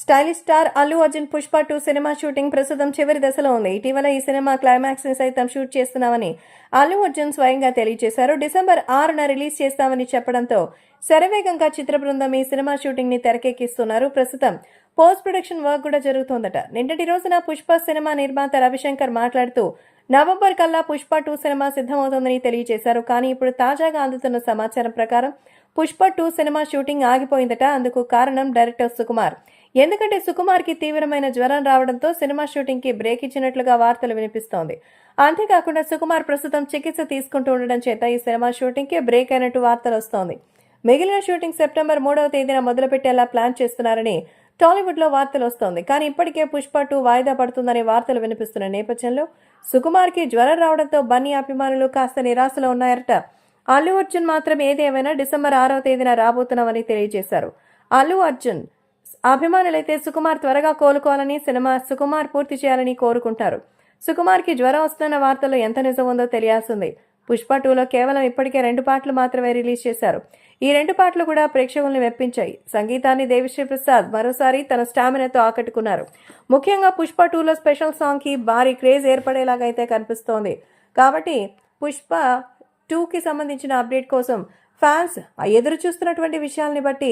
Stylish star Allu Arjun Pushpa two cinema shooting ప్రస్తుతం చివరి దశలో ఉంది. ఇటీవల ఈ సినిమా క్లైమాక్స్ని సైతం షూట్ చేస్తున్నామని అల్లు అర్జున్ స్వయంగా తెలియజేశారు. డిసెంబర్ ఆరున రిలీజ్ చేస్తామని చెప్పడంతో శరవేగంగా చిత్ర బృందం ఈ సినిమా షూటింగ్ని తెరకెక్కిస్తున్నారు. ప్రస్తుతం పోస్ట్ ప్రొడక్షన్ వర్క్ కూడా జరుగుతోందట. నిన్నటి రోజున పుష్ప సినిమా నిర్మాత రవిశంకర్ మాట్లాడుతూ నవంబర్ కల్లా పుష్ప టూ సినిమా సిద్ధమవుతోందని తెలియజేశారు. కానీ ఇప్పుడు తాజాగా అందుతున్న సమాచారం ప్రకారం పుష్ప టూ సినిమా షూటింగ్ ఆగిపోయిందట. అందుకు కారణం డైరెక్టర్ సుకుమార్. ఎందుకంటే సుకుమార్కి తీవ్రమైన జ్వరం రావడంతో సినిమా షూటింగ్కి బ్రేక్ ఇచ్చినట్లుగా వార్తలు వినిపిస్తోంది. అంతేకాకుండా సుకుమార్ ప్రస్తుతం చికిత్స తీసుకుంటూ ఉండడం చేత ఈ సినిమా షూటింగ్కి బ్రేక్ అయినట్టు వార్తలు వస్తోంది. మిగిలిన షూటింగ్ సెప్టెంబర్ మూడవ తేదీన మొదలుపెట్టేలా ప్లాన్ చేస్తున్నారని టాలీవుడ్లో వార్తలు వస్తోంది. కానీ ఇప్పటికే పుష్ప టూ వాయిదా పడుతుందనే వార్తలు వినిపిస్తున్న నేపథ్యంలో సుకుమార్కి జ్వరం రావడంతో బన్నీ అభిమానులు కాస్త నిరాశలో ఉన్నారట అల్లు అర్జున్ మాత్రం ఏదేమైనా డిసెంబర్ ఆరవ తేదీన రాబోతున్నామని తెలియజేశారు. అల్లు అర్జున్ అభిమానులైతే సుకుమార్ త్వరగా కోలుకోవాలని సినిమా సుకుమార్ పూర్తి చేయాలని కోరుకుంటారు. సుకుమార్కి జ్వరం వస్తున్న వార్తల్లో ఎంత నిజం ఉందో తెలియాల్సింది. పుష్ప టూలో కేవలం ఇప్పటికే రెండు పాటలు మాత్రమే రిలీజ్ చేశారు. ఈ రెండు పాటలు కూడా ప్రేక్షకుల్ని మెప్పించాయి. సంగీతాన్ని దేవిశ్రీ ప్రసాద్ మరోసారి తన స్టామినాతో ఆకట్టుకున్నారు. ముఖ్యంగా పుష్ప టూలో స్పెషల్ సాంగ్కి భారీ క్రేజ్ ఏర్పడేలాగైతే కనిపిస్తోంది. కాబట్టి పుష్ప టూకి సంబంధించిన అప్డేట్ కోసం ఫ్యాన్స్ ఎదురు చూస్తున్నటువంటి విషయాల్ని బట్టి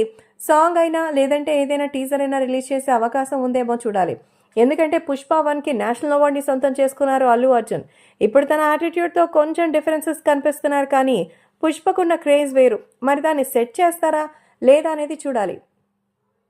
సాంగ్ అయినా లేదంటే ఏదైనా టీజర్ అయినా రిలీజ్ చేసే అవకాశం ఉందేమో చూడాలి. ఎందుకంటే పుష్ప వన్కి నేషనల్ అవార్డుని సొంతం చేసుకున్నారు అల్లు అర్జున్. ఇప్పుడు తన యాటిట్యూడ్తో కొంచెం డిఫరెన్సెస్ కనిపిస్తున్నారు కానీ పుష్పకున్న క్రేజ్ వేరు. మరి దాన్ని సెట్ చేస్తారా లేదా అనేది చూడాలి.